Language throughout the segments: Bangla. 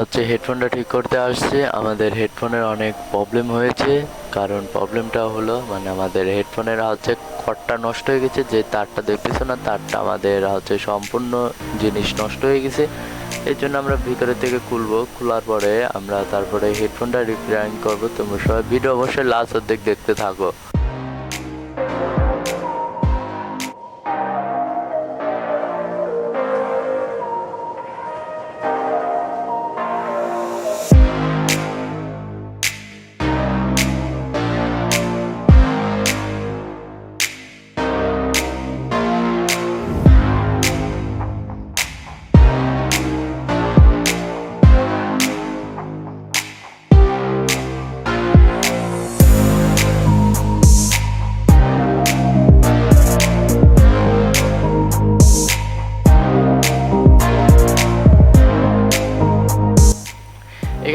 হচ্ছে হেডফোনটা ঠিক করতে আসছে। আমাদের হেডফোনের অনেক প্রবলেম হয়েছে। কারণ প্রবলেমটা হলো মানে আমাদের হেডফোনের হচ্ছে কটটা নষ্ট হয়ে গেছে। যে তারটা দেখতেছো না, তারটা আমাদের হচ্ছে সম্পূর্ণ জিনিস নষ্ট হয়ে গেছে। এই জন্য আমরা ভিতরে থেকে খুলবো। খোলার পরে আমরা তারপরে হেডফোনটা রিপেয়ারিং করব। তোমরা সবাই ভিডিও অবশ্যই লাস্ট অর্ধেক দেখতে থাকো।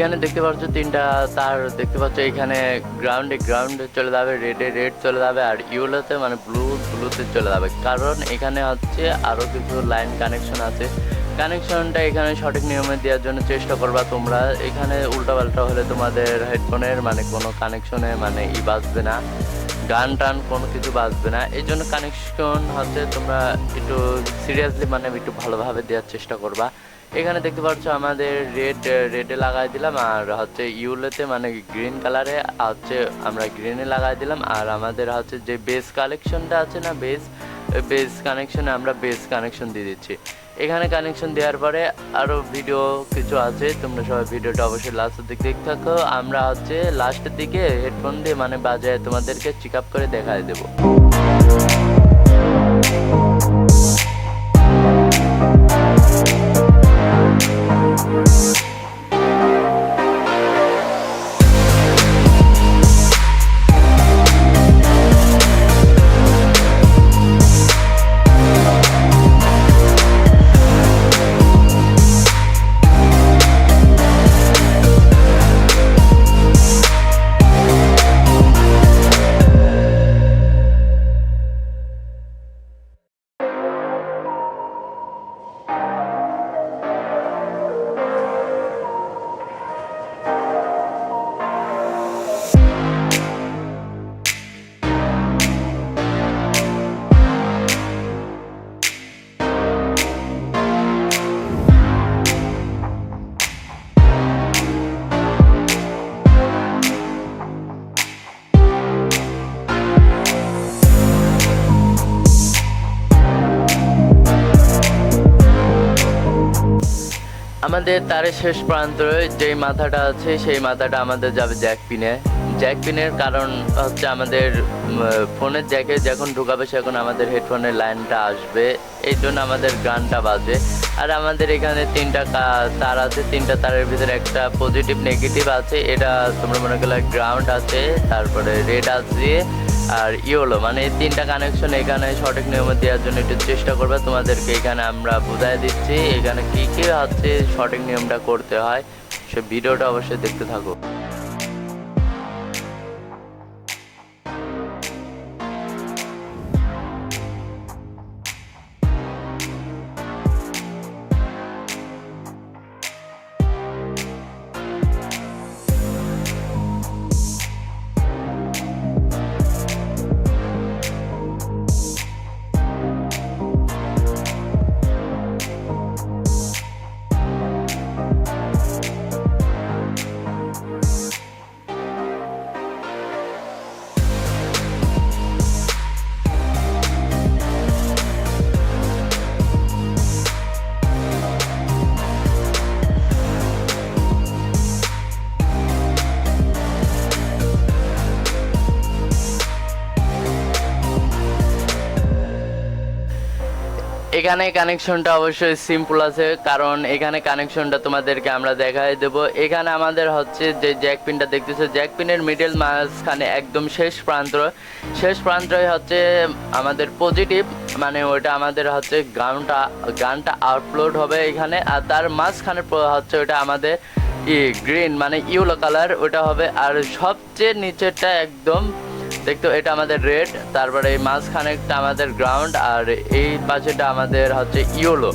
এখানে দেখতে পাচ্ছ তিনটা, তার দেখতে পাচ্ছ এখানে গ্রাউন্ডে গ্রাউন্ডে চলে যাবে রেডে রেড চলে যাবে, আর ইউলোতে মানে ব্লু ব্লুতে চলে যাবে। কারণ এখানে হচ্ছে আরও কিছু লাইন কানেকশন আছে। কানেকশনটা এখানে সঠিক নিয়মে দেওয়ার জন্য চেষ্টা করবা তোমরা। এখানে উল্টাপাল্টা হলে তোমাদের হেডফোনের মানে কোনো কানেকশনে মানে ই বাজবে না। গান টান কোনো কিছু বাজবে না। এই জন্য কানেকশন হচ্ছে তোমরা একটু সিরিয়াসলি মানে একটু ভালোভাবে দেওয়ার চেষ্টা করবা। এখানে দেখতে পাচ্ছ আমাদের রেড রেডে লাগাই দিলাম, আর হচ্ছে ইউলোতে মানে গ্রিন কালারে হচ্ছে আমরা গ্রিনে লাগাই দিলাম, আর আমাদের হচ্ছে যে বেস কালেকশনটা আছে না বেস বেস কানেকশনে আমরা বেস কানেকশন দিয়ে দিচ্ছি। এখানে কানেকশন দেওয়ার পরে আরও ভিডিও কিছু আছে, তোমরা সবাই ভিডিওটা অবশ্যই লাস্টের দিক দেখতে থাকো। আমরা হচ্ছে লাস্টের দিকে হেডফোন দিয়ে মানে বাজায় তোমাদেরকে চেক আপ করে দেখায় দেবো। আমাদের তারের শেষ প্রান্তরে যেই মাথাটা আছে, সেই মাথাটা আমাদের যাবে জ্যাক পিনে। জ্যাক পিনের কারণ হচ্ছে আমাদের ফোনের জ্যাকে যখন ঢুকাবে, সেখন আমাদের হেডফোনের লাইনটা আসবে। এই জন্য আমাদের গানটা বাজে। আর আমাদের এখানে তিনটা তার আছে, তিনটা তারের ভিতরে একটা পজিটিভ নেগেটিভ আছে, এটা তোমরা মনে করলে গ্রাউন্ড আছে, তারপরে রেড আছে আর ইওলো মানে এই তিনটা কানেকশন এখানে সঠিক নিয়মে দেওয়ার জন্য একটু চেষ্টা করবে। তোমাদেরকে এখানে আমরা বোঝাই দিচ্ছি, এখানে কি কি হচ্ছে, সঠিক নিয়মটা করতে হয়। সে ভিডিওটা অবশ্যই দেখতে থাকো। এখানে কানেকশনটা অবশ্যই সিম্পল আছে, কারণ এখানে কানেকশনটা তোমাদেরকে আমরা দেখাই দেব। এখানে আমাদের হচ্ছে যে জ্যাক পিনটা দেখতেছো জ্যাক পিনের মিডল মাঝখানে একদম শেষ প্রান্ত। শেষ প্রান্তই হচ্ছে আমাদের পজিটিভ মানে ওটা আমাদের হচ্ছে গানটা গানটা আপলোড হবে এখানে। আর তার মাঝখানে হচ্ছে ওটা আমাদের ই গ্রিন মানে ইউলো কালার ওটা হবে। আর সবচেয়ে নিচেরটা একদম দেখতো এটা আমাদের রেড, তারপরে এই মাঝখানেটা আমাদের গ্রাউন্ড, আর এই পাশেটা আমাদের হচ্ছে ইয়োলো,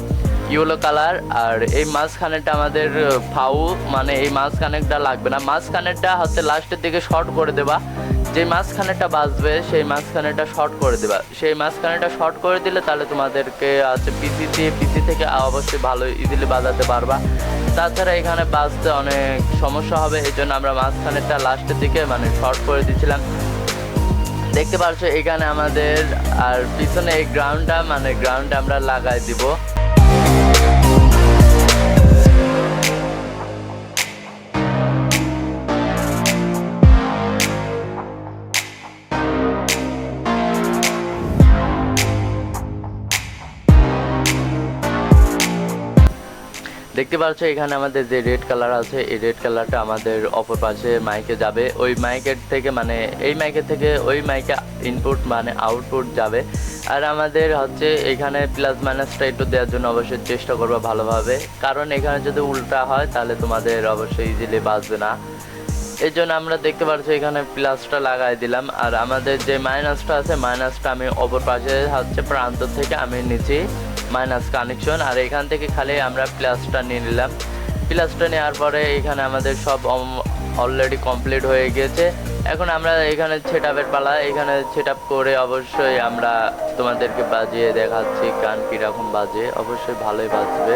ইয়েলো কালার, আর এই মাঝখানেরটা আমাদের ফাউ মানে এই মাঝখানেরটা লাগবে না। মাঝখানেরটা হচ্ছে লাস্টের দিকে শর্ট করে দেবা। যে মাঝখানেরটা বাজবে, সেই মাঝখানেরটা শর্ট করে দেবা। সেই মাঝখানেরটা শর্ট করে দিলে তাহলে তোমাদেরকে হচ্ছে পিসি দিয়ে পিসি থেকে অবশ্যই ভালো ইজিলি বাজাতে পারবা। তাছাড়া এখানে বাজতে অনেক সমস্যা হবে এই জন্য আমরা মাঝখানেরটা লাস্টের দিকে মানে শর্ট করে দিয়েছিলাম। দেখতে পাচ্ছ এখানে আমাদের আর পিছনে এই গ্রাউন্ডটা মানে গ্রাউন্ডটা আমরা লাগাই দিব। দেখতে পাচ্ছ, এখানে আমাদের যে রেড কালার আছে, এই রেড কালারটা আমাদের অপর পাশে মাইকে যাবে। ওই মাইকের থেকে মানে এই মাইকের থেকে ওই মাইকে ইনপুট মানে আউটপুট যাবে। আর আমাদের হচ্ছে এখানে প্লাস মাইনাসটা একটু দেওয়ার জন্য অবশ্যই চেষ্টা করব ভালোভাবে। কারণ এখানে যদি উল্টা হয়, তাহলে তোমাদের অবশ্যই ইজিলি বাঁচবে না। এই জন্য আমরা দেখতে পাচ্ছি এখানে প্লাসটা লাগাই দিলাম। আর আমাদের যে মাইনাসটা আছে মাইনাসটা আমি অপর পাশে হচ্ছে প্রান্ত থেকে আমি নিচে মাইনাস কানেকশন আর এখান থেকে খালি আমরা প্লাসটা নিয়ে নিলাম। প্লাসটা নেওয়ার পরে এখানে আমাদের সব অলরেডি কমপ্লিট হয়ে গেছে এখন আমরা এখানে সেট আপের পালা। এখানে সেট আপ করে অবশ্যই আমরা তোমাদেরকে বাজিয়ে দেখাচ্ছি গান কীরকম বাজে। অবশ্যই ভালোই বাজবে।